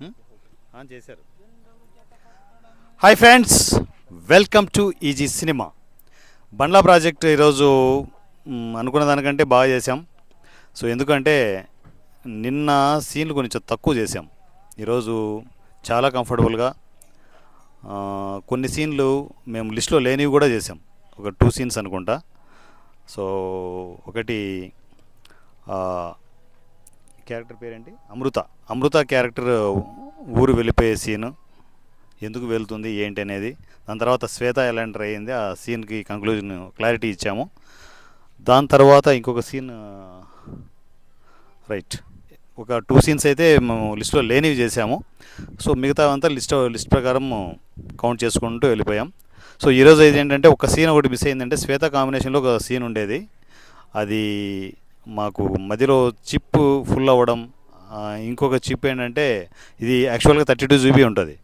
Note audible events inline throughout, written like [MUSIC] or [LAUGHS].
Hmm? చేశారు. Hi friends welcome to easy cinema బండ్లా project ఈరోజు అనుకున్న దానికంటే బాగా చేసాం సో ఎందుకంటే నిన్న సీన్లు కొంచెం తక్కువ చేసాం ఈరోజు చాలా కంఫర్టబుల్గా కొన్ని సీన్లు మేము లిస్ట్లో లేనివి కూడా చేసాం ఒక టూ సీన్స్ అనుకుంటా. సో ఒకటి క్యారెక్టర్ పేరేంటి? అమృత. అమృత క్యారెక్టర్ ఊరు వెళ్ళిపోయే సీను. ఎందుకు వెళ్తుంది ఏంటి అనేది. దాని తర్వాత శ్వేత ఎలాంటర్ అయ్యింది ఆ సీన్కి కంక్లూజన్ క్లారిటీ ఇచ్చాము. దాని తర్వాత ఇంకొక సీన్ రైట్. ఒక టూ సీన్స్ అయితే మేము లిస్ట్లో లేనివి చేసాము సో మిగతా అంతా లిస్ట్ లిస్ట్ ప్రకారం కౌంట్ చేసుకుంటూ వెళ్ళిపోయాం. సో ఈరోజు ఇది ఏంటంటే ఒక సీన్ ఒకటి మిస్ అయిందంటే శ్వేత కాంబినేషన్లో ఒక సీన్ ఉండేది. అది మాకు మధ్యలో చిప్ ఫుల్ అవ్వడం ఇంకొక చిప్ ఏంటంటే ఇది యాక్చువల్గా థర్టీ టూ జీబీ ఉంటుంది.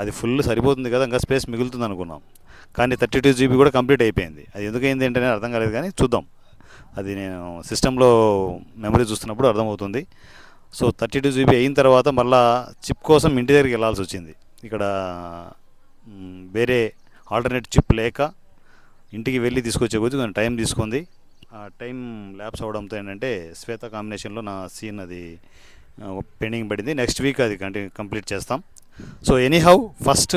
అది ఫుల్ సరిపోతుంది కదా ఇంకా స్పేస్ మిగులుతుంది అనుకున్నాం. కానీ థర్టీ టూ జీబీ కూడా కంప్లీట్ అయిపోయింది. అది ఎందుకైంది ఏంటనే అర్థం కాలేదు కానీ చూద్దాం. అది నేను సిస్టంలో మెమరీ చూస్తున్నప్పుడు అర్థమవుతుంది. సో థర్టీ టూ జీబీ అయిన తర్వాత మళ్ళా చిప్ కోసం ఇంటి దగ్గరికి వెళ్ళాల్సి వచ్చింది. ఇక్కడ వేరే ఆల్టర్నేట్ చిప్ లేక ఇంటికి వెళ్ళి తీసుకొచ్చే కొద్ది కొంచెం టైం తీసుకుంది. టైం ల్యాప్స్ అవడంతో ఏంటంటే శ్వేత కాంబినేషన్లో నా సీన్ అది పెండింగ్ పడింది. నెక్స్ట్ వీక్ అది కంటి కంప్లీట్ చేస్తాం. సో ఎనీహౌ ఫస్ట్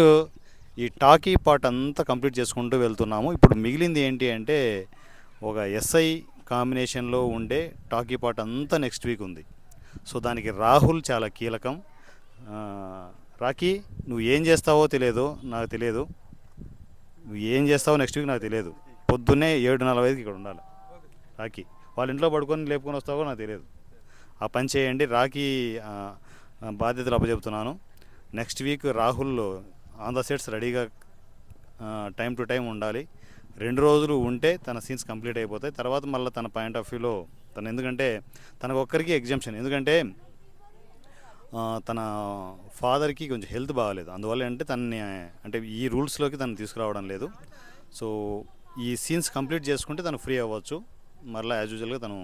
ఈ టాకీ పార్ట్ అంతా కంప్లీట్ చేసుకుంటూ వెళ్తున్నాము. ఇప్పుడు మిగిలింది ఏంటి అంటే ఒక ఎస్ఐ కాంబినేషన్లో ఉండే టాకీ పార్ట్ అంతా నెక్స్ట్ వీక్ ఉంది. సో దానికి రాహుల్ చాలా కీలకం. రాకీ నువ్వు ఏం చేస్తావో తెలియదు నాకు తెలియదు. నువ్వు ఏం చేస్తావో నెక్స్ట్ వీక్ నాకు తెలియదు. పొద్దున్నే ఏడు నలభై ఐదుకి ఇక్కడ ఉండాలి. రాఖీ. వాళ్ళ ఇంట్లో పడుకొని లేపుకొని వస్తావో నాకు తెలియదు. ఆ పని చేయండి. రాఖీ బాధ్యతలు అప్పచెప్తున్నాను. Next week Rahul on the sets రెడీగా టైం టు టైం ఉండాలి. రెండు రోజులు ఉంటే తన సీన్స్ కంప్లీట్ అయిపోతాయి. తర్వాత మళ్ళీ తన పాయింట్ ఆఫ్ వ్యూలో తను ఎందుకంటే తనకు ఒక్కరికి ఎగ్జామ్షన్ ఎందుకంటే తన ఫాదర్కి కొంచెం హెల్త్ బాగాలేదు. అందువల్ల అంటే తనని అంటే ఈ రూల్స్లోకి తను తీసుకురావడం లేదు. సో ఈ సీన్స్ కంప్లీట్ చేసుకుంటే తను ఫ్రీ అవ్వచ్చు. మరలా యాజ్ యూజువల్గా తను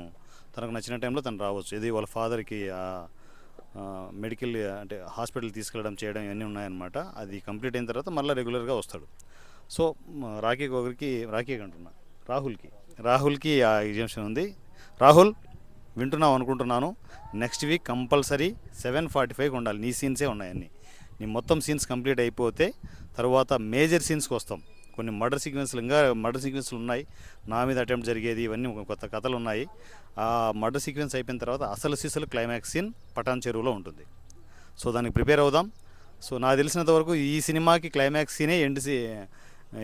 తనకు నచ్చిన టైంలో తను రావచ్చు. ఇది వాళ్ళ ఫాదర్కి మెడికల్ అంటే హాస్పిటల్ తీసుకెళ్ళడం చేయడం ఇవన్నీ ఉన్నాయన్నమాట. అది కంప్లీట్ అయిన తర్వాత మళ్ళీ రెగ్యులర్గా వస్తాడు. సో రాఖీ రాకీకి ఒకరికి రాకీకి అంటున్నా రాహుల్కి రాహుల్కి ఆ ఎగ్జామ్షన్ ఉంది. రాహుల్ వింటున్నావు అనుకుంటున్నాను. Next week compulsory seven forty ఫైవ్కి ఉండాలి. నీ సీన్సే ఉన్నాయన్నీ నీ మొత్తం సీన్స్ కంప్లీట్ అయిపోతే తర్వాత మేజర్ సీన్స్కి వస్తాం. కొన్ని మర్డర్ సీక్వెన్స్లు ఇంకా మర్డర్ సీక్వెన్స్లు ఉన్నాయి. నా మీద అటెంప్ట్ జరిగేది ఇవన్నీ కొత్త కథలు ఉన్నాయి. ఆ మర్డర్ సీక్వెన్స్ అయిపోయిన తర్వాత అసలు సీసలు క్లైమాక్స్ సీన్ పటాన్ చెరువులో ఉంటుంది. సో దానికి ప్రిపేర్ అవుదాం. సో నాకు తెలిసినంత వరకు ఈ సినిమాకి క్లైమాక్స్ సీనే ఎండ్ సీ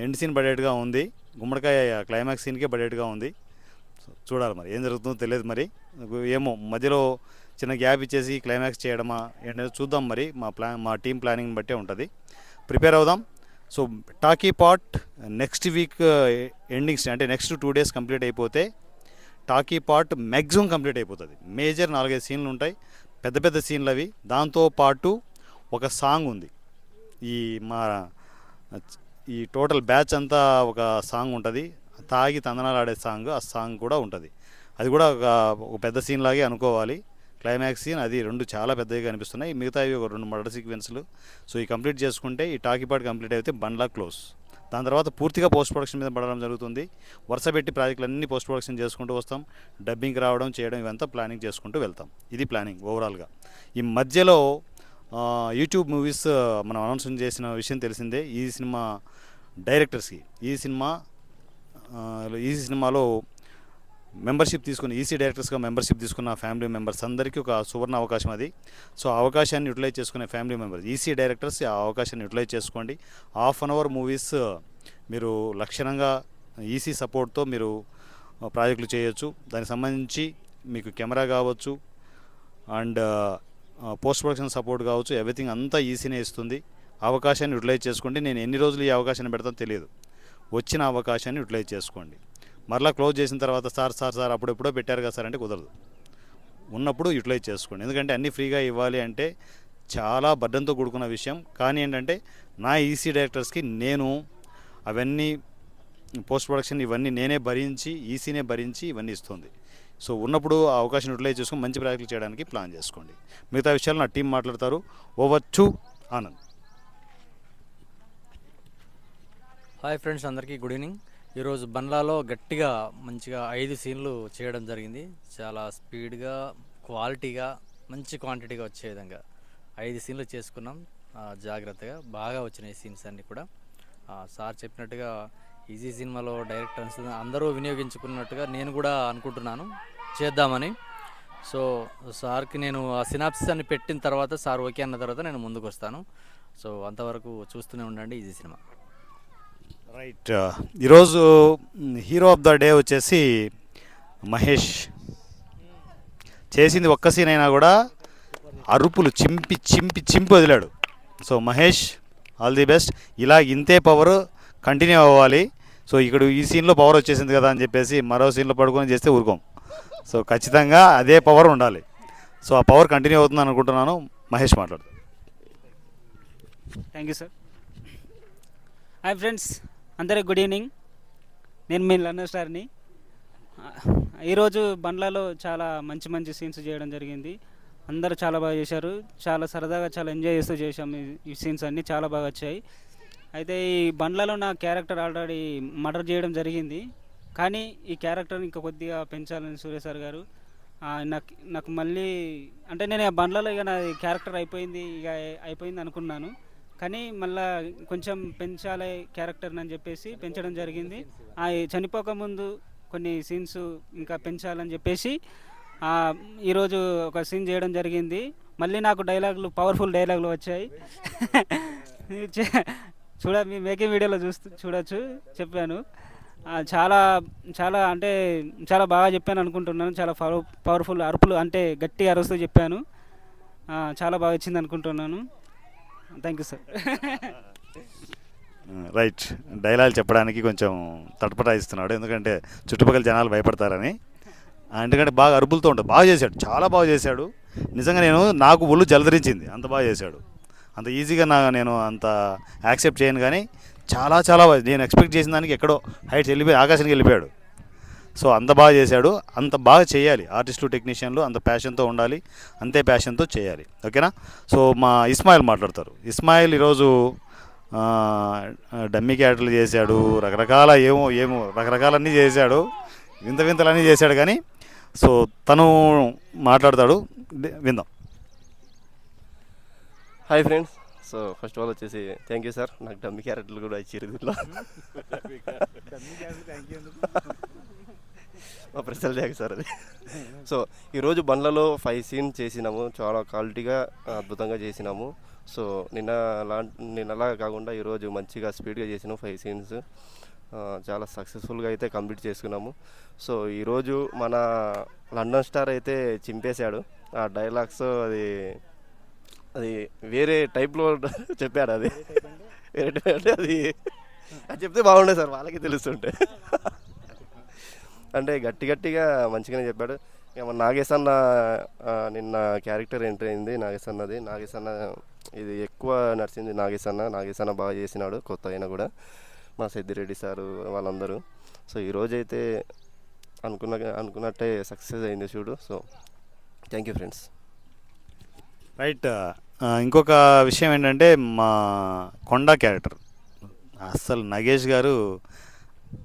ఎండ్ సీన్ బడేట్గా ఉంది. గుమ్మడికాయ క్లైమాక్స్ సీన్కే బడేట్గా ఉంది. సో చూడాలి మరి ఏం జరుగుతుందో తెలియదు మరి. ఏమో మధ్యలో చిన్న గ్యాప్ ఇచ్చేసి క్లైమాక్స్ చేయడమా ఏంటో చూద్దాం మరి. మా ప్లాన్ మా టీం ప్లానింగ్ బట్టే ఉంటుంది. ప్రిపేర్ అవుదాం. So talkie part next week endings అంటే నెక్స్ట్ టూ డేస్ కంప్లీట్ అయిపోతే టాకీ పార్ట్ మ్యాక్సిమం కంప్లీట్ అయిపోతుంది. మేజర్ నాలుగైదు సీన్లు ఉంటాయి పెద్ద పెద్ద సీన్లు అవి. దాంతో పాటు ఒక సాంగ్ ఉంది. ఈ మా ఈ టోటల్ బ్యాచ్ అంతా ఒక సాంగ్ ఉంటుంది. తాగి తందనాలు ఆడే సాంగ్ ఆ సాంగ్ కూడా ఉంటుంది. అది కూడా ఒక పెద్ద సీన్ లాగే అనుకోవాలి. క్లైమాక్స్ సీన్ అది రెండు చాలా పెద్దవిగా అనిపిస్తున్నాయి మిగతావి ఒక రెండు మర్డర్ సీక్వెన్స్లు. సో ఈ కంప్లీట్ చేసుకుంటే ఈ టాకీ పార్ట్ కంప్లీట్ అయితే బండ్లా క్లోజ్. దాని తర్వాత పూర్తిగా పోస్ట్ ప్రొడక్షన్ మీద పడడం జరుగుతుంది. వరుస పెట్టి ప్రాజెక్టులు అన్ని పోస్ట్ ప్రొడక్షన్ చేసుకుంటూ వస్తాం. డబ్బింగ్ రావడం చేయడం ఇవంతా ప్లానింగ్ చేసుకుంటూ వెళ్తాం. ఇది ప్లానింగ్ ఓవరాల్గా. ఈ మధ్యలో యూట్యూబ్ మూవీస్ మనం అనౌన్స్మెంట్ చేసిన విషయం తెలిసిందే. ఈ సినిమా డైరెక్టర్స్కి. ఈ సినిమా ఈ సినిమాలో మెంబర్షిప్ తీసుకుని ఈసీ డైరెక్టర్స్గా మెంబర్షిప్ తీసుకున్న ఫ్యామిలీ మెంబర్స్ అందరికీ ఒక సువర్ణ అవకాశం అది. సో అవకాశాన్ని యూటిలైజ్ చేసుకునే ఫ్యామిలీ మెంబర్స్. ఈసీ డైరెక్టర్స్ ఆ అవకాశాన్ని యూటిలైజ్ చేసుకోండి. హాఫ్ అన్ అవర్ మూవీస్ మీరు లక్షణంగా ఈసీ సపోర్ట్తో మీరు ప్రాజెక్టులు చేయొచ్చు. దానికి సంబంధించి మీకు కెమెరా కావచ్చు అండ్ పోస్ట్ ప్రొడక్షన్ సపోర్ట్ కావచ్చు. ఎవ్రీథింగ్ అంతా ఈసీనే ఇస్తుంది. అవకాశాన్ని యూటిలైజ్ చేసుకోండి. నేను ఎన్ని రోజులు ఈ అవకాశాన్ని పెడతానో తెలియదు. వచ్చిన అవకాశాన్ని యూటిలైజ్ చేసుకోండి. మరలా క్లోజ్ చేసిన తర్వాత సార్ సార్ సార్ అప్పుడెప్పుడో పెట్టారు కదా సార్ అంటే కుదరదు. ఉన్నప్పుడు యూటిలైజ్ చేసుకోండి. ఎందుకంటే అన్నీ ఫ్రీగా ఇవ్వాలి అంటే చాలా బడ్డంతో కూడుకున్న విషయం. కానీ ఏంటంటే నా ఈసీ డైరెక్టర్స్కి నేను అవన్నీ పోస్ట్ ప్రొడక్షన్ ఇవన్నీ నేనే భరించి ఈసీనే భరించి ఇవన్నీ ఇస్తుంది. సో ఉన్నప్పుడు ఆ అవకాశం యూటిలైజ్ చేసుకొని మంచి ప్రాజెక్టులు చేయడానికి ప్లాన్ చేసుకోండి. మిగతా విషయాలు నా టీం మాట్లాడతారు. Over to Anand. Hi friends అందరికీ గుడ్ ఈవినింగ్. ఈరోజు బండ్లాలో గట్టిగా మంచిగా ఐదు సీన్లు చేయడం జరిగింది. చాలా స్పీడ్గా క్వాలిటీగా మంచి క్వాంటిటీగా వచ్చే విధంగా ఐదు సీన్లు చేసుకున్నాం. జాగ్రత్తగా బాగా వచ్చినాయి సీన్స్ అన్నీ కూడా. సార్ చెప్పినట్టుగా ఈజీ సినిమాలో డైరెక్టర్స్ అందరూ వినియోగించుకున్నట్టుగా నేను కూడా అనుకుంటున్నాను. చేద్దామని. సో సార్కి నేను ఆ సినాప్సిస్ అని పెట్టిన తర్వాత సార్ ఓకే అన్న తర్వాత నేను ముందుకు వస్తాను సో అంతవరకు చూస్తూనే ఉండండి ఈజీ సినిమా. రైట్ uh, ఈరోజు హీరో ఆఫ్ ద డే వచ్చేసి మహేష్. చేసింది ఒక్క సీన్ అయినా కూడా అరుపులు చింపి చింపి చింపి వదిలాడు. So Mahesh all the best ఇలా ఇంతే పవర్ కంటిన్యూ అవ్వాలి. సో ఇక్కడ ఈ సీన్లో పవర్ వచ్చేసింది కదా అని చెప్పేసి మరో సీన్లో పడుకొని చేస్తే ఊరుకోం. సో ఖచ్చితంగా అదే పవర్ ఉండాలి. సో ఆ పవర్ కంటిన్యూ అవుతుంది అనుకుంటున్నాను. మహేష్ మాట్లాడు thank you sir hi friends అందరికి గుడ్ ఈవినింగ్. నేను మీ లన్నర్ స్టార్ని ఈరోజు బండ్లలో చాలా మంచి మంచి సీన్స్ చేయడం జరిగింది. అందరూ చాలా బాగా చేశారు. చాలా సరదాగా చాలా ఎంజాయ్ చేస్తూ చేశాం ఈ- సీన్స్ అన్నీ చాలా బాగా వచ్చాయి. అయితే ఈ బండ్లలో నా క్యారెక్టర్ ఆల్రెడీ మర్డర్ చేయడం జరిగింది. కానీ ఈ క్యారెక్టర్ని ఇంకా కొద్దిగా పెంచాలని సూర్య సార్ గారు. నాకు నాకు మళ్ళీ అంటే నేను ఆ బండ్లలో ఇక నా క్యారెక్టర్ అయిపోయింది ఇక అయిపోయింది అనుకున్నాను. కానీ మళ్ళా కొంచెం పెంచాలి క్యారెక్టర్ని అని చెప్పేసి పెంచడం జరిగింది. ఆ చనిపోక ముందు కొన్ని సీన్స్ ఇంకా పెంచాలని చెప్పేసి ఈరోజు ఒక సీన్ చేయడం జరిగింది. మళ్ళీ నాకు డైలాగులు పవర్ఫుల్ డైలాగులు వచ్చాయి. [LAUGHS] చూడ మీ మేకింగ్ వీడియోలో చూస్తూ చూడొచ్చు చెప్పాను. చాలా చాలా అంటే చాలా బాగా చెప్పాను అనుకుంటున్నాను. చాలా పవర్ పవర్ఫుల్ అరుపులు అంటే గట్టి అరుస్తూ చెప్పాను. చాలా బాగా వచ్చింది అనుకుంటున్నాను. Thank you sir right dialogue చెప్పడానికి కొంచెం తటపటాయిస్తున్నాడు. ఎందుకంటే చుట్టుపక్కల జనాలు భయపడతారని. ఆ, ఎందుకంటే బాగా అరుపులతో ఉంటాడు. బాగా చేశాడు. చాలా బాగా చేశాడు. నిజంగా నేను నాకు ఒళ్ళు జలధరించింది అంత బాగా చేశాడు. అంత ఈజీగా నా నేను అంత యాక్సెప్ట్ చేయను కానీ చాలా చాలా బాగా నేను ఎక్స్పెక్ట్ చేసిన దానికి ఎక్కడో హైట్స్ వెళ్ళిపోయి ఆకాశానికి వెళ్ళిపోయాడు. సో అంత బాగా చేశాడు. అంత బాగా చేయాలి. ఆర్టిస్టులు టెక్నీషియన్లు అంత ప్యాషన్తో ఉండాలి. అంతే ప్యాషన్తో చేయాలి. ఓకేనా? సో మా ఇస్మాయిల్ మాట్లాడతారు. ఇస్మాయిల్ ఈరోజు డమ్మీ క్యారెక్టర్లు చేశాడు. రకరకాల ఏమో ఏమో రకరకాలన్నీ చేశాడు. వింత వింతలన్నీ చేశాడు కానీ సో తను మాట్లాడతాడు. విందాం. Hi friends so first of all వచ్చేసి థ్యాంక్ యూ సార్ నాకు డమ్మి క్యారెక్టర్లు కూడా ఇచ్చారు దీంట్లో [LAUGHS] [LAUGHS] మా ప్రజలు థ్యాంక్ సార్ అది. సో ఈరోజు బండ్లలో ఫైవ్ సీన్ చేసినాము. చాలా క్వాలిటీగా అద్భుతంగా చేసినాము. సో నిన్న లా నిన్నలా కాకుండా ఈరోజు మంచిగా స్పీడ్గా చేసినాము ఫైవ్ సీన్స్ చాలా సక్సెస్ఫుల్గా అయితే కంప్లీట్ చేసుకున్నాము. సో ఈరోజు మన లండన్ స్టార్ అయితే చింపేశాడు. ఆ డైలాగ్స్ అది అది వేరే టైప్లో [LAUGHS] చెప్పాడు అది. వేరే type అంటే? అది. అది చెప్తే బాగుండే సార్ వాళ్ళకి తెలుస్తుంటే. అంటే గట్టి గట్టిగా మంచిగానే చెప్పాడు. ఇక మన నాగేశ్ అన్న నిన్న క్యారెక్టర్ ఎంట్రీ అయింది నాగేశ్ అన్నది. నాగేశ్ అన్న ఇది ఎక్కువ నడిచింది నాగేశ్ అన్న. నాగేశ్ అన్న బాగా చేసినాడు కొత్త అయినా కూడా. మా సిద్ధిరెడ్డి సారు వాళ్ళందరూ. సో ఈరోజైతే అనుకున్న అనుకున్నట్టే సక్సెస్ అయింది చూడు. So thank you friends right ఇంకొక విషయం ఏంటంటే మా కొండ క్యారెక్టర్. అస్సలు నగేష్ గారు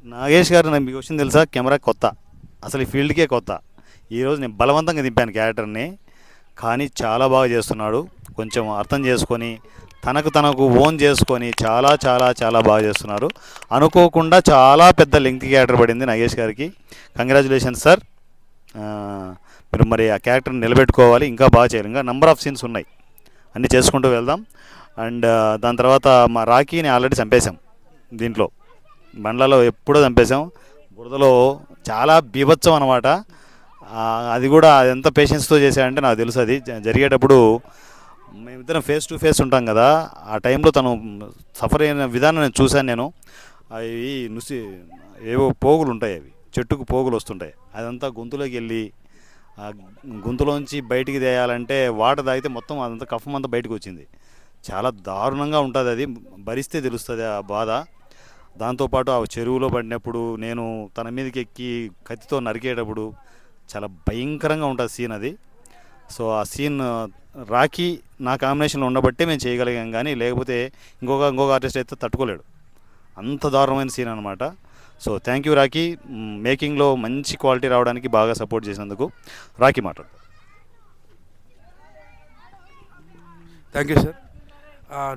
నాగేష్ గారు నాకు మీకు వచ్చింది తెలుసా? కెమెరా కొత్త. అసలు ఈ ఫీల్డ్కే కొత్త. ఈరోజు నేను బలవంతంగా దింపాను క్యారెక్టర్ని. కానీ చాలా బాగా చేస్తున్నాడు. కొంచెం అర్థం చేసుకొని తనకు తనకు ఓన్ చేసుకొని చాలా చాలా చాలా బాగా చేస్తున్నారు అనుకోకుండా చాలా పెద్ద లింక్ క్యారెక్టర్ పడింది నాగేష్ గారికి. కంగ్రాచులేషన్స్ సార్ మీరు మరి ఆ క్యారెక్టర్ని నిలబెట్టుకోవాలి. ఇంకా బాగా చేయాలి. ఇంకా నెంబర్ ఆఫ్ సీన్స్ ఉన్నాయి. అన్నీ చేసుకుంటూ వెళ్దాం. అండ్ దాని తర్వాత మా రాకీని ఆల్రెడీ చంపేశాం దీంట్లో. బండ్లలో ఎప్పుడో చంపేశాం. బురదలో చాలా బీభత్సం అనమాట అది కూడా ఎంత పేషెన్స్తో చేశాడంటే నాకు తెలుసు అది. జరిగేటప్పుడు మేమిద్దరం ఫేస్ టు ఫేస్ ఉంటాం కదా. ఆ టైంలో తను సఫర్ అయిన విధానం నేను చూశాను నేను. అవి నుసి ఏవో పోగులు ఉంటాయి అవి. చెట్టుకు పోగులు వస్తుంటాయి. అదంతా గొంతులోకి వెళ్ళి గొంతులోంచి బయటికి తేయాలంటే వాటర్ తాగితే మొత్తం అదంతా కఫం అంతా బయటకు వచ్చింది. చాలా దారుణంగా ఉంటుంది అది. భరిస్తే తెలుస్తుంది ఆ బాధ. దాంతోపాటు ఆ చెరువులో పడినప్పుడు నేను తన మీదకి ఎక్కి కత్తితో నరికేటప్పుడు చాలా భయంకరంగా ఉంటుంది సీన్ అది. సో ఆ సీన్ రాఖీ నా కాంబినేషన్లో ఉండబట్టే మేము చేయగలిగాం కానీ లేకపోతే ఇంకొక ఇంకొక ఆర్టిస్ట్ అయితే తట్టుకోలేడు. అంత దారుణమైన సీన్ అనమాట సో థ్యాంక్ యూ రాఖీ. మేకింగ్లో మంచి క్వాలిటీ రావడానికి బాగా సపోర్ట్ చేసినందుకు రాఖీ మాట్లాడు థ్యాంక్ యూ సార్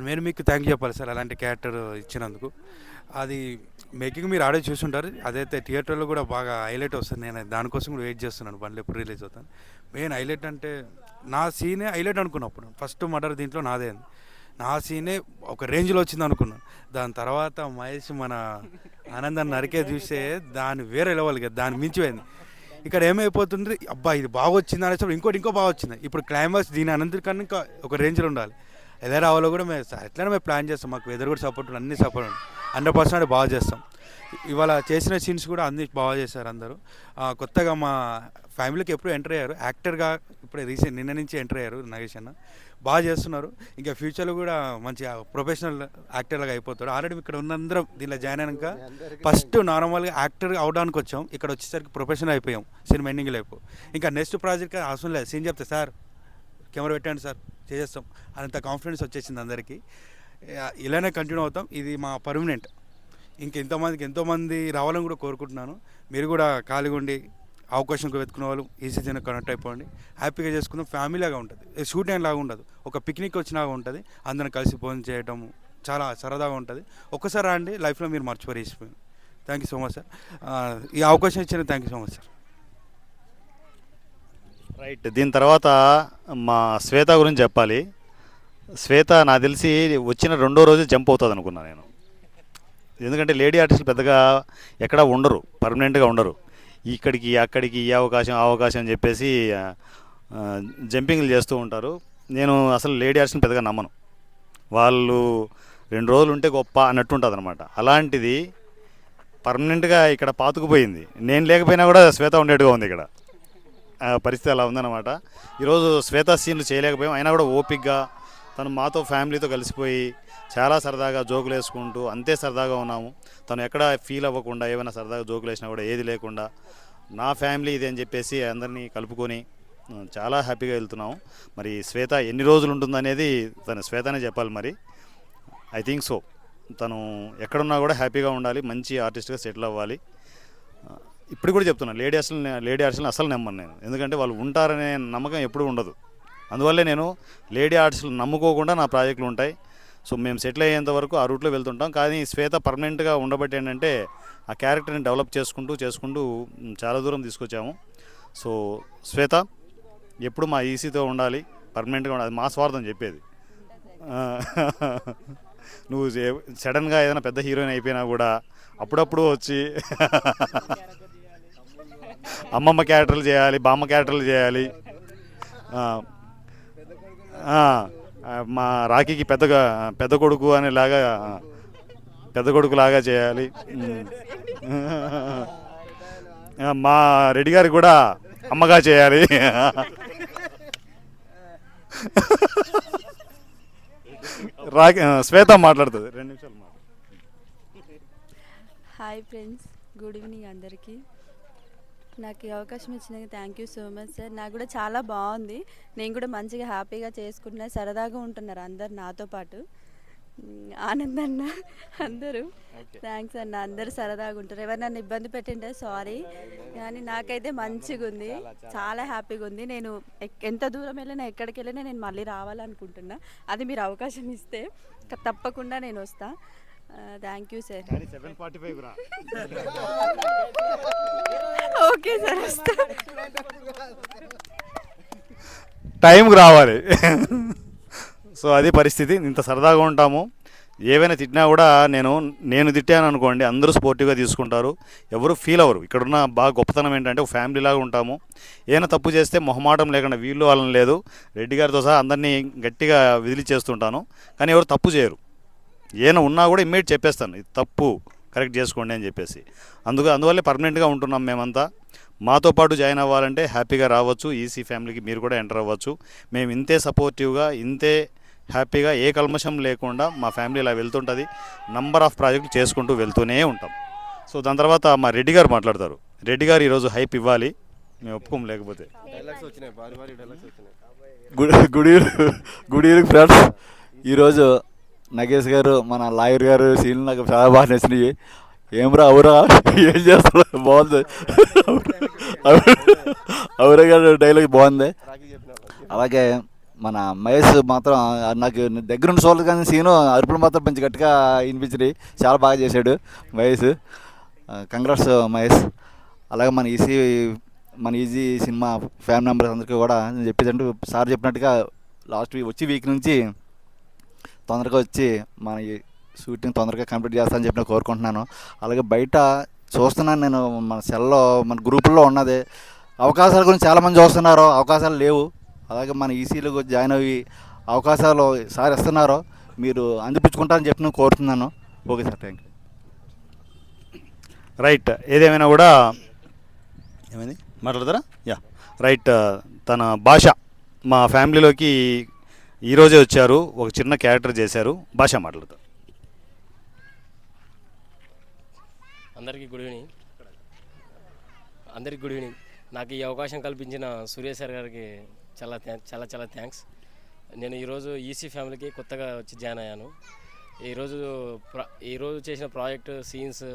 నేను మీకు థ్యాంక్ చెప్పాలి సార్ అలాంటి క్యారెక్టర్ ఇచ్చినందుకు. అది మేకింగ్ మీరు ఆడే చూసుంటారు. అదైతే థియేటర్లో కూడా బాగా హైలైట్ వస్తుంది. నేను దానికోసం కూడా వెయిట్ చేస్తున్నాను. బండ్లు ఎప్పుడు రిలీజ్ అవుతాను. మెయిన్ హైలైట్ అంటే నా సీనే హైలైట్ అనుకున్నప్పుడు. ఫస్ట్ మర్డర్ దీంట్లో నాదే. నా సీనే ఒక రేంజ్లో వచ్చింది అనుకున్నాను. దాని తర్వాత మహేష్ మన ఆనందాన్ని నరికే చూస్తే దాని వేరే లెవెల్ కదా. దాని మించిపోయింది. ఇక్కడ ఏమైపోతుంది అబ్బా ఇది బాగా వచ్చింది అనేసి ఇంకోటి ఇంకో బాగా వచ్చింది. ఇప్పుడు క్లైమాక్స్ దీని అనంతరికన్నా ఇంకా ఒక రేంజ్లో ఉండాలి. ఎలా రావాలో కూడా మేము ఎట్లనే మేము ప్లాన్ చేస్తాం. మాకు వెదర్ కూడా సపోర్ట్ అన్ని సపోర్ట్ హండ్రెడ్ పర్సెంట్ బాగా చేస్తాం. ఇవాళ చేసిన సీన్స్ కూడా అన్ని బాగా చేశారు అందరూ. కొత్తగా మా ఫ్యామిలీకి ఎప్పుడు ఎంటర్ అయ్యారు. యాక్టర్గా ఇప్పుడే రీసెంట్ నిన్న నుంచి ఎంటర్ అయ్యారు నాగేష్ అన్న. బాగా చేస్తున్నారు. ఇంకా ఫ్యూచర్లో కూడా మంచి ప్రొఫెషనల్ యాక్టర్లాగా అయిపోతారు ఆల్రెడీ ఇక్కడ ఉన్నందరం దీనిలో జాయిన్ అయినాక ఫస్ట్ నార్మల్గా యాక్టర్ అవడానికి వచ్చాం. ఇక్కడ వచ్చేసరికి ప్రొఫెషనల్ అయిపోయాం సినిమా ఎండింగ్లో అయిపో ఇంకా నెక్స్ట్ ప్రాజెక్ట్ అవసరం లేదు. సీన్ చెప్తే సార్ కెమెరా పెట్టండి సార్ చేసేస్తాం. అంత కాన్ఫిడెన్స్ వచ్చేసింది అందరికీ. ఇలానే కంటిన్యూ అవుతాం. ఇది మా పర్మనెంట్ ఇంకెంతోమందికి ఎంతోమంది రావాలని కూడా కోరుకుంటున్నాను. మీరు కూడా ఖాళీగా ఉండి అవకాశం వెతుకునే వాళ్ళు. ఈ సీజన్ కనెక్ట్ అయిపోండి. హ్యాపీగా చేసుకుందాం. ఫ్యామిలీలాగా ఉంటుంది. షూటింగ్ లాగా ఉండదు. ఒక పిక్నిక్ వచ్చినాగా ఉంటుంది. అందరం కలిసి ఫోన్ చేయడం చాలా సరదాగా ఉంటుంది. ఒక్కసారి రండి. లైఫ్లో మీరు మర్చిపోయి thank you so much sir ఈ అవకాశం ఇచ్చిన thank you so much sir right దీని తర్వాత మా శ్వేత గురించి చెప్పాలి. శ్వేత నాకు తెలిసి వచ్చిన రెండో రోజు జంప్ అవుతుంది అనుకున్నాను నేను. ఎందుకంటే లేడీ ఆర్టిస్టులు పెద్దగా ఎక్కడ ఉండరు పర్మనెంట్గా ఉండరు. ఇక్కడికి అక్కడికి ఈ అవకాశం ఆ అవకాశం అని చెప్పేసి జంపింగ్లు చేస్తూ ఉంటారు. నేను అసలు లేడీ ఆర్టిస్ట్ని పెద్దగా నమ్మను. వాళ్ళు రెండు రోజులు ఉంటే గొప్ప అన్నట్టు ఉంటుంది అనమాట అలాంటిది పర్మనెంట్గా ఇక్కడ పాతుకుపోయింది. నేను లేకపోయినా కూడా శ్వేత ఉండేట్టుగా ఉంది ఇక్కడ. పరిస్థితి అలా ఉందన్నమాట. ఈరోజు శ్వేత సీన్లు చేయలేకపోయాం. అయినా కూడా ఓపిక్గా తను మాతో ఫ్యామిలీతో కలిసిపోయి చాలా సరదాగా జోకులు వేసుకుంటూ అంతే సరదాగా ఉన్నాము. తను ఎక్కడ ఫీల్ అవ్వకుండా ఏమైనా సరదాగా జోకులు వేసినా కూడా ఏది లేకుండా నా ఫ్యామిలీ ఇది అని చెప్పేసి అందరినీ కలుపుకొని చాలా హ్యాపీగా వెళ్తున్నాము. మరి శ్వేత ఎన్ని రోజులు ఉంటుందనేది తను శ్వేతనే చెప్పాలి మరి. I think so. తను ఎక్కడున్నా కూడా హ్యాపీగా ఉండాలి మంచి ఆర్టిస్ట్గా సెటిల్ అవ్వాలి. ఇప్పుడు కూడా చెప్తున్నాను లేడీ అసలు లేడీ ఆర్టిస్ట్ని అసలు నమ్మను నేను. ఎందుకంటే వాళ్ళు ఉంటారనే నమ్మకం ఎప్పుడూ ఉండదు. అందువల్లే నేను లేడీ ఆర్టిస్టులు నమ్ముకోకుండా నా ప్రాజెక్టులు ఉంటాయి. సో మేము సెటిల్ అయ్యేంత వరకు ఆ రూట్లో వెళ్తుంటాం. కానీ శ్వేత పర్మనెంట్గా ఉండబట్టి ఏంటంటే ఆ క్యారెక్టర్ని డెవలప్ చేసుకుంటూ చేసుకుంటూ చాలా దూరం తీసుకొచ్చాము. సో శ్వేత ఎప్పుడు మా ఈసీతో ఉండాలి. పర్మనెంట్గా ఉండాలి. మా స్వార్థం చెప్పేది. నువ్వు సడన్గా ఏదైనా పెద్ద హీరోయిన్ అయిపోయినా కూడా అప్పుడప్పుడు వచ్చి అమ్మమ్మ క్యారెక్టర్లు చేయాలి బామ్మ క్యారెక్టర్లు చేయాలి. మా రాఖీకి పెద్దగా పెద్ద కొడుకు అనేలాగా పెద్ద కొడుకు లాగా చేయాలి మా రెడ్డి గారికి కూడా అమ్మగా చేయాలి. రాఖీ శ్వేత మాట్లాడుతుంది. రెండు నిమిషాలు మాట్లాడు. హాయ్ ఫ్రెండ్స్ గుడ్ ఈవినింగ్ అందరికీ. నాకు ఈ అవకాశం ఇచ్చినందుకు thank you so much sir నాకు కూడా చాలా బాగుంది. నేను కూడా మంచిగా హ్యాపీగా చేసుకుంటున్నా. సరదాగా ఉంటున్నారు అందరు నాతో పాటు. మ్, ఆనంద్ అన్న అందరూ. థ్యాంక్స్ అన్న అందరూ సరదాగా ఉంటారు. ఎవరు నన్ను ఇబ్బంది పెట్టింటే సారీ కానీ నాకైతే మంచిగా ఉంది. చాలా హ్యాపీగా ఉంది. నేను ఎంత దూరం వెళ్ళినా ఎక్కడికి వెళ్ళినా నేను మళ్ళీ రావాలనుకుంటున్నా. అది మీరు అవకాశం ఇస్తే తప్పకుండా నేను వస్తా. Thank you sir seven forty five రా. ఓకే సార్ వస్తా. టైంకి రావాలి. సో అది పరిస్థితి. ఇంత సరదాగా ఉంటాము. ఏవైనా తిట్టినా కూడా నేను నేను తిట్టాను అనుకోండి అందరూ స్పోర్టివ్గా తీసుకుంటారు. ఎవరు ఫీల్ అవ్వరు. ఇక్కడున్న బాగా గొప్పతనం ఏంటంటే ఒక ఫ్యామిలీ లాగా ఉంటాము. ఏమైనా తప్పు చేస్తే మొహమాటం లేకుండా వీళ్ళు వాళ్ళని లేదు. రెడ్డి గారితో సహా అందరినీ గట్టిగా విదిలిచ్చేస్తుంటాను కానీ ఎవరు తప్పు చేయరు. ఏమైనా ఉన్నా కూడా ఇమ్మీడియట్ చెప్పేస్తాను. ఇది తప్పు. కరెక్ట్ చేసుకోండి అని చెప్పేసి. అందుకు అందువల్లే పర్మనెంట్గా ఉంటున్నాం మేమంతా. మాతో పాటు జాయిన్ అవ్వాలంటే హ్యాపీగా రావచ్చు. ఈసీ ఫ్యామిలీకి మీరు కూడా ఎంటర్ అవ్వచ్చు. మేము ఇంతే సపోర్టివ్గా ఇంతే హ్యాపీగా ఏ కల్మషం లేకుండా మా ఫ్యామిలీ ఇలా వెళ్తుంటుంది. నంబర్ ఆఫ్ ప్రాజెక్టులు చేసుకుంటూ వెళ్తూనే ఉంటాం. సో దాని తర్వాత మా రెడ్డి గారు మాట్లాడతారు. రెడ్డి గారు ఈరోజు హైప్ ఇవ్వాలి. మేము ఒప్పుకోం లేకపోతే. Good good evening good evening friends ఈరోజు నగేష్ గారు మన లాయర్ గారు సీన్లు నాకు చాలా బాగా నచ్చినాయి. ఏమ్రా అవురా? ఏం చేస్తున్నా బాగుంది. అవురా గారు డైలాగ్ బాగుంది. అలాగే మన మహేష్ మాత్రం నాకు దగ్గర ఉండి కానీ సీను అరుపులు మాత్రం మంచి గట్టిగా వినిపించినాయి. చాలా బాగా చేశాడు మహేష్. కంగ్రాట్స్ మహేష్. అలాగే మన ఈసీ మన ఈజీ సినిమా ఫ్యామిలీ మెంబర్స్ అందరికీ కూడా నేను చెప్పేదంటే సార్ చెప్పినట్టుగా లాస్ట్ వీక్ వచ్చి వీక్ నుంచి తొందరగా వచ్చి మన ఈ షూటింగ్ తొందరగా కంప్లీట్ చేస్తానని చెప్పి నేను కోరుకుంటున్నాను. అలాగే బయట చూస్తున్నాను నేను మన సెల్లో మన గ్రూపుల్లో ఉన్నది. అవకాశాల గురించి చాలామంది చూస్తున్నారు. అవకాశాలు లేవు. అలాగే మన ఈసీలో జాయిన్ అయ్యి అవకాశాలు సార్ ఇస్తున్నారు. మీరు అందిపుచ్చుకుంటారని చెప్పి నేను కోరుతున్నాను. Okay sir thank you right. ఏదేమైనా కూడా ఏమైంది? మాట్లాడతారా? యా. రైట్. తన భాష మా ఫ్యామిలీలోకి ఈరోజే వచ్చారు ఒక చిన్న క్యారెక్టర్ చేశారు. భాష మాట్లాడతారు అందరికీ గుడ్ ఈవినింగ్. అందరికీ గుడ్ ఈవినింగ్. నాకు ఈ అవకాశం కల్పించిన సురేష్ సార్ గారికి చాలా థ్యాంక్ చాలా చాలా థ్యాంక్స్. నేను ఈరోజు ఈసీ ఫ్యామిలీకి కొత్తగా వచ్చి జాయిన్ అయ్యాను. ఈరోజు ఈరోజు చేసిన ప్రాజెక్ట్ సీన్స్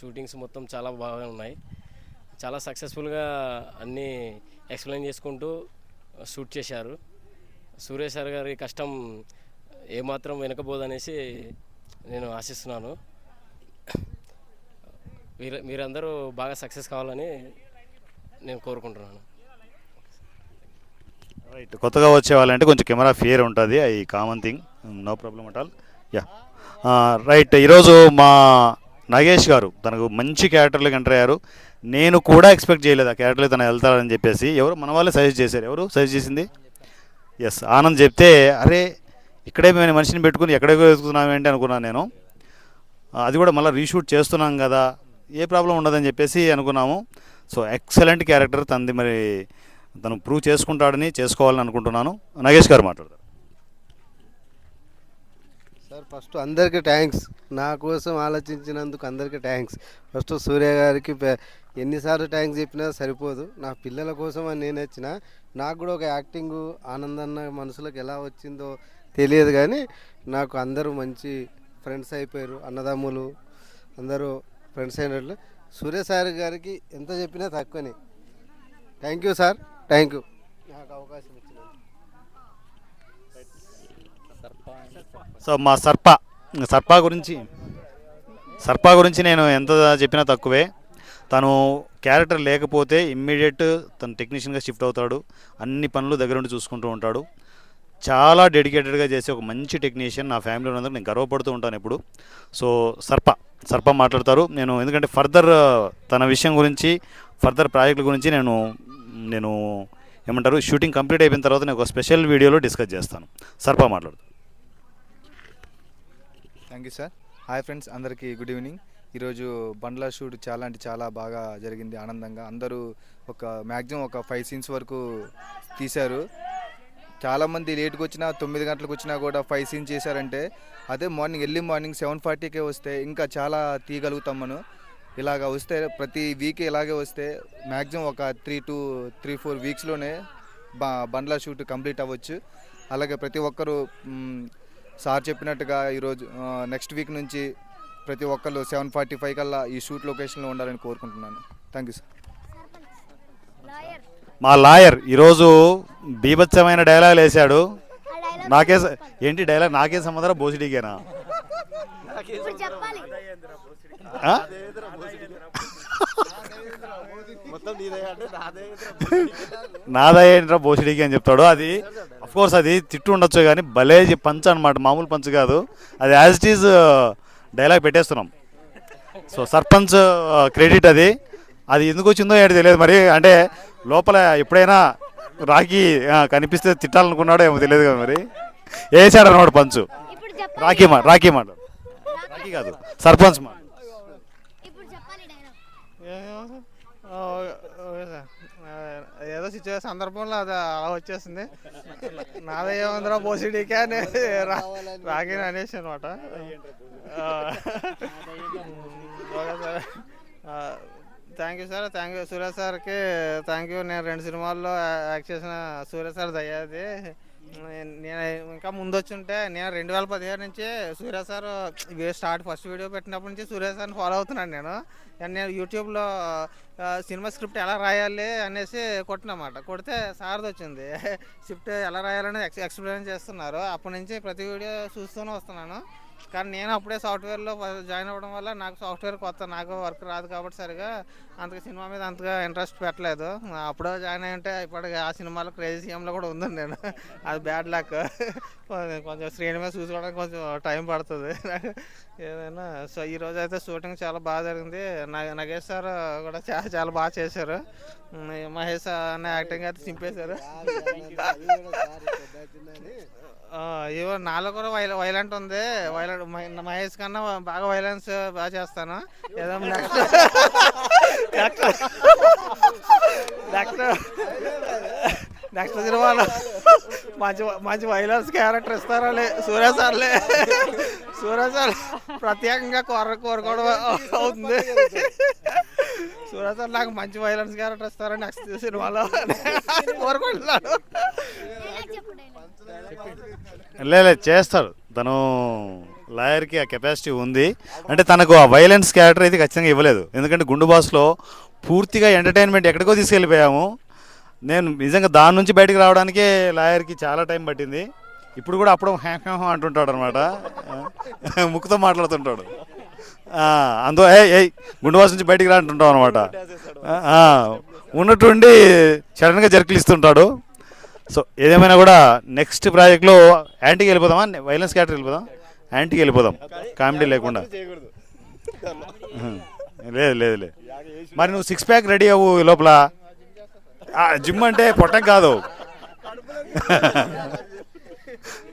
షూటింగ్స్ మొత్తం చాలా బాగా ఉన్నాయి. చాలా సక్సెస్ఫుల్గా అన్నీ ఎక్స్ప్లెయిన్ చేసుకుంటూ షూట్ చేశారు. సురేష్ సార్ గారి కష్టం ఏమాత్రం వెనకబోదనేసి నేను ఆశిస్తున్నాను. మీరు మీరందరూ బాగా సక్సెస్ కావాలని నేను కోరుకుంటున్నాను. రైట్ కొత్తగా వచ్చే వాళ్ళంటే కొంచెం కెమెరా ఫియర్ ఉంటుంది అది common thing. No problem at all. Yeah. Right. ఈరోజు మా నాగేష్ గారు తనకు మంచి క్యారెక్టర్లకు ఎంటర్ అయ్యారు నేను కూడా ఎక్స్పెక్ట్ చేయలేదు ఆ క్యారెక్టర్లో తను వెళ్తారని చెప్పేసి. ఎవరు? మన వాళ్ళే సజెస్ట్ చేశారు. ఎవరు సజెస్ట్ చేసింది? ఎస్ ఆనంద్ చెప్తే అరే ఇక్కడే మేము మనిషిని పెట్టుకుని ఎక్కడికో వెతుకుతున్నాం ఏంటి అనుకున్నాను నేను. అది కూడా మళ్ళీ రీషూట్ చేస్తున్నాం కదా ఏ ప్రాబ్లం ఉండదని చెప్పేసి అనుకున్నాము. సో ఎక్సలెంట్ క్యారెక్టర్ తనది మరి తను ప్రూవ్ చేసుకుంటాడని చేసుకోవాలని అనుకుంటున్నాను. నగేష్ గారు మాట్లాడతారు. సార్ ఫస్ట్ అందరికీ థ్యాంక్స్ నా కోసం ఆలోచించినందుకు అందరికీ థ్యాంక్స్ ఫస్ట్ సూర్య గారికి ఎన్నిసార్లు థ్యాంక్స్ చెప్పినా సరిపోదు. నా పిల్లల కోసం అని నేను వచ్చిన నాకు కూడా ఒక యాక్టింగ్ ఆనందన్న మనసులోకి ఎలా వచ్చిందో తెలియదు కానీ నాకు అందరూ మంచి ఫ్రెండ్స్ అయిపోయారు. అన్నదమ్ములు అందరూ ఫ్రెండ్స్ అయినట్లు సూర్య సార్ గారికి ఎంత చెప్పినా తక్కువనే. Thank you sir thank you నాకు అవకాశం ఇచ్చిన సో మా సర్ప సర్ప గురించి సర్ప గురించి నేను ఎంత చెప్పినా తక్కువే. తను క్యారెక్టర్ లేకపోతే ఇమ్మీడియట్ తన టెక్నీషియన్గా షిఫ్ట్ అవుతాడు. అన్ని పనులు దగ్గర ఉండి చూసుకుంటూ ఉంటాడు. చాలా డెడికేటెడ్గా చేసే ఒక మంచి టెక్నీషియన్ నా ఫ్యామిలీలో ఉన్నందుకు నేను గర్వపడుతూ ఉంటాను ఇప్పుడు సో సర్ప సర్ప మాట్లాడతారు. నేను ఎందుకంటే ఫర్దర్ తన విషయం గురించి ఫర్దర్ ప్రాజెక్టుల గురించి నేను నేను ఏమంటారు షూటింగ్ కంప్లీట్ అయిపోయిన తర్వాత నేను ఒక స్పెషల్ వీడియోలో డిస్కస్ చేస్తాను. సర్ప మాట్లాడుతాను thank you sir hi friends అందరికీ గుడ్ ఈవినింగ్ ఈరోజు బండ్ల షూట్ చాలా అంటే చాలా బాగా జరిగింది ఆనందంగా. అందరూ ఒక మ్యాక్సిమం ఒక ఫైవ్ సీన్స్ వరకు తీశారు. చాలామంది లేట్కి వచ్చినా తొమ్మిది గంటలకు వచ్చినా కూడా ఫైవ్ సీన్స్ చేశారంటే అదే మార్నింగ్ ఎర్లీ మార్నింగ్ సెవెన్ ఫార్టీకే వస్తే ఇంకా చాలా తీయగలుగుతాం మనం. ఇలాగ వస్తే ప్రతి వీక్ ఇలాగే వస్తే మ్యాక్సిమం ఒక త్రీ టు త్రీ ఫోర్ వీక్స్లోనే బా బండ్ల షూట్ కంప్లీట్ అవ్వచ్చు. అలాగే ప్రతి ఒక్కరూ సార్ చెప్పినట్టుగా ఈరోజు నెక్స్ట్ వీక్ నుంచి ప్రతి ఒక్కళ్ళు సెవెన్ ఫార్టీ ఫైవ్ కల్లా ఈ షూట్ లొకేషన్లో ఉండాలని కోరుకుంటున్నాను. Thank you sir. మా లాయర్ ఈరోజు బీభత్సమైన డైలాగ్ వేశాడు. నాకే ఏంటి డైలాగ్? నాకే సంబంధం బోసిడీకేనా ఆ? మొత్తం నీదే అంటే నాదే నాదా ఏంట్రా బోసిడీకి అని చెప్తాడు. అది కోర్స్ అది తిట్టు ఉండొచ్చు కానీ భలే పంచ్ అనమాట మామూలు పంచ్ కాదు. అది యాజ్ ఇట్ ఈజ్ డైలాగ్ పెట్టేస్తున్నాం. సో సర్పంచ్ క్రెడిట్ అది. అది ఎందుకు వచ్చిందో ఏంటి తెలియదు మరి. అంటే లోపల ఎప్పుడైనా రాఖీ కనిపిస్తే తిట్టాలనుకున్నాడో ఏమో తెలియదు కదా మరి. వేసాడు అన్నమాట పంచు? రాఖీ మా రాఖీ మాట రాఖీ కాదు సర్పంచ్ మాట ఏదో సిచ్యువేషన్ సందర్భంలో అది అలా వచ్చేసింది. నాదే ఏముందిరా బోసిడీకే అని రాగిన అనేసి అనమాట. Thank you sir thank you. Surya సార్కి థ్యాంక్ యూ. నేను రెండు సినిమాల్లో యాక్ట్ చేసిన సూర్య సార్ దయ్యాది నేను ఇంకా ముందు వచ్చి ఉంటే నేను రెండు వేల పదిహేను నుంచి Surya sir start first video పెట్టినప్పటి నుంచి సూర్య సార్ని ఫాలో అవుతున్నాను నేను. నేను యూట్యూబ్లో సినిమా స్క్రిప్ట్ ఎలా రాయాలి అనేసి కొట్టినమాట. కొడితే సార్ది వచ్చింది [LAUGHS] స్క్రిప్ట్ ఎలా రాయాలని ఎక్స్ ఎక్స్ప్లెయిన్ చేస్తున్నారు. అప్పటి నుంచి ప్రతి వీడియో చూస్తూనే వస్తున్నాను. కానీ నేను అప్పుడే సాఫ్ట్వేర్లో జాయిన్ అవ్వడం వల్ల నాకు సాఫ్ట్వేర్ కొత్త నాకు వర్క్ రాదు కాబట్టి సరిగా అంతగా సినిమా మీద అంతగా ఇంట్రెస్ట్ పెట్టలేదు. అప్పుడే జాయిన్ అయి ఉంటే ఇప్పటికి ఆ సినిమాలో క్రేజీ సీఎంలో కూడా ఉందండి నేను. అది బ్యాడ్ లక్. కొంచెం శ్రేణి మీద చూసుకోవడానికి కొంచెం టైం పడుతుంది. ఏదైనా సో ఈ రోజు అయితే షూటింగ్ చాలా బాగా జరిగింది. నా- నగేష్ సార్ కూడా చాలా చాలా బాగా చేశారు. మహేష్ అనే యాక్టింగ్ అయితే చింపేశారు. ఇవో నాలో కూడా వైల వైలెంట్ ఉంది. వైలెంట్ మహేష్ కన్నా బాగా వైలెన్స్ బాగా చేస్తాను. ఏదో నెక్స్ట్ నెక్స్ట్ నెక్స్ట్ సినిమాలో మంచి మంచి వైలెన్స్ క్యారెక్టర్ ఇస్తారా సూర్య సార్లే. సూర్య సార్ ప్రత్యేకంగా కోర కోరుకోవడం అవుతుంది. సూర్య సార్. నాకు మంచి వైలెన్స్ క్యారెక్టర్ ఇస్తారని నెక్స్ట్ సినిమాలో కోరుకుంటున్నాను. లేదు చేస్తాడు. తను లాయర్కి ఆ కెపాసిటీ ఉంది. అంటే తనకు ఆ వైలెన్స్ క్యారెక్టర్ అయితే ఖచ్చితంగా ఇవ్వలేదు. ఎందుకంటే గుండు బాస్లో పూర్తిగా ఎంటర్టైన్మెంట్ ఎక్కడికో తీసుకెళ్ళిపోయాము. నేను నిజంగా దాని నుంచి బయటకు రావడానికే లాయర్కి చాలా టైం పట్టింది. ఇప్పుడు కూడా అప్పుడు హ్యాం హ్యాం హ్యాం అంటుంటాడు అనమాట ముక్కుతో మాట్లాడుతుంటాడు. అందులో అందు ఏ ఏయ్ నుంచి బయటికి రా అంటుంటాం అనమాట ఉన్నట్టుండి సడన్గా జర్కులు ఇస్తుంటాడు. సో ఏదేమైనా కూడా నెక్స్ట్ ప్రాజెక్ట్లో యాంటీకి వెళ్ళిపోదామా? వైలెన్స్ క్యారెక్టర్ వెళ్ళిపోదాం యాంటీకి వెళ్ళిపోదాం. కామెడీ లేకుండా. లేదు లేదు లేదు. మరి నువ్వు సిక్స్ ప్యాక్ రెడీ అవ్వు ఈ లోపల. జిమ్ అంటే పొట్టం కాదు.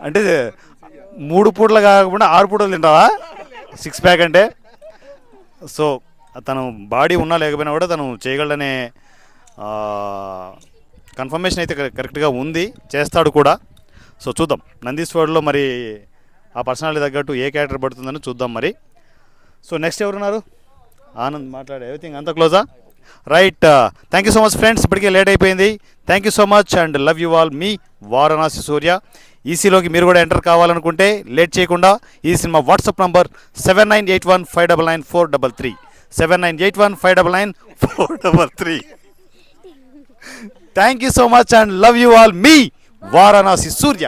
అంటే మూడు పూటలు కాకుండా ఆరు పూటలు తింటావా? సిక్స్ ప్యాక్ అంటే? సో తను బాడీ ఉన్నా లేకపోయినా కూడా తను చేయగలనే కన్ఫర్మేషన్ అయితే కరెక్ట్గా ఉంది. చేస్తాడు కూడా. సో చూద్దాం. నందీశ్వర్లో మరి ఆ పర్సనాలిటీ తగ్గట్టు ఏ క్యారెక్టర్ పడుతుందని చూద్దాం మరి. సో నెక్స్ట్ ఎవరున్నారు? ఆనంద్ మాట్లాడే ఎవ్రీథింగ్. అంత క్లోజా right thank you so much friends ఇప్పటికే లేట్ అయిపోయింది. Thank you so much and love you all మీ వారణాసి సూర్య. ఈసీలోకి మీరు కూడా ఎంటర్ కావాలనుకుంటే లేట్ చేయకుండా ఈ cinema WhatsApp number seven nine eight one five double nine four double three. Seven nine eight one five double nine four double three. Thank you so much and love you all me Varanasi Surya.